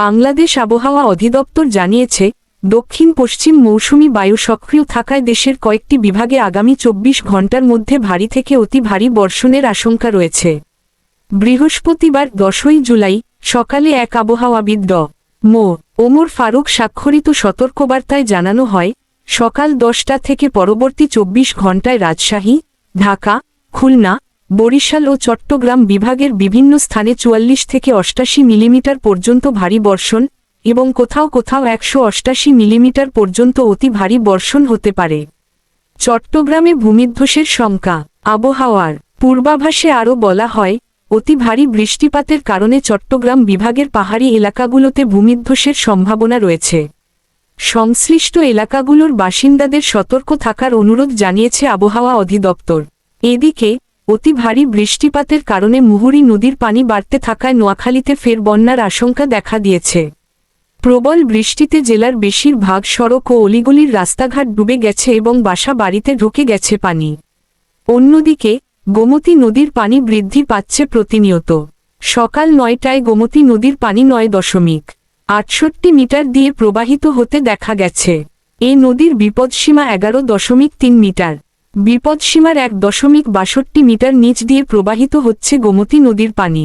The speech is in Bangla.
বাংলাদেশ আবহাওয়া অধিদপ্তর জানিয়েছে, দক্ষিণ পশ্চিম মৌসুমি বায়ু সক্রিয় থাকায় দেশের কয়েকটি বিভাগে আগামী চব্বিশ ঘণ্টার মধ্যে ভারী থেকে অতি ভারী বর্ষণের আশঙ্কা রয়েছে। বৃহস্পতিবার দশই জুলাই, সকালে এক আবহাওয়াবিদ ড. মো. ওমর ফারুক স্বাক্ষরিত সতর্কবার্তায় জানানো হয়, সকাল দশটা থেকে পরবর্তী চব্বিশ ঘন্টায় রাজশাহী, ঢাকা, খুলনা বরিশাল ও চট্টগ্রাম বিভাগের বিভিন্ন স্থানে চুয়াল্লিশ থেকে অষ্টাশি মিলিমিটার পর্যন্ত ভারী বর্ষণ এবং কোথাও কোথাও একশো অষ্টাশি মিলিমিটার পর্যন্ত অতি ভারী বর্ষণ হতে পারে। চট্টগ্রামে ভূমিধ্বসের শঙ্কা আবহাওয়ার, পূর্বাভাসে আরও বলা হয়, অতি ভারী বৃষ্টিপাতের কারণে চট্টগ্রাম বিভাগের পাহাড়ি এলাকাগুলোতে ভূমিধ্বসের সম্ভাবনা রয়েছে। সংশ্লিষ্ট এলাকাগুলোর বাসিন্দাদের সতর্ক থাকার অনুরোধ জানিয়েছে আবহাওয়া অধিদপ্তর। এদিকে অতি ভারী বৃষ্টিপাতের কারণে মুহুরী নদীর পানি বাড়তে থাকায় নোয়াখালীতে ফের বন্যার আশঙ্কা দেখা দিয়েছে। প্রবল বৃষ্টিতে জেলার বেশিরভাগ সড়ক ও অলিগলির রাস্তাঘাট ডুবে গেছে এবং বাসা বাড়িতে ঢুকে গেছে পানি। অন্যদিকে, গোমতী নদীর পানি বৃদ্ধি পাচ্ছে প্রতিনিয়ত। সকাল নয়টায় গোমতী নদীর পানি নয় দশমিক আটষট্টি মিটার দিয়ে প্রবাহিত হতে দেখা গেছে। এ নদীর বিপদসীমা এগারো দশমিক তিন মিটার। বিপদসীমার এক দশমিক বাষট্টি মিটার নিচ দিয়ে প্রবাহিত হচ্ছে গোমতী নদীর পানি।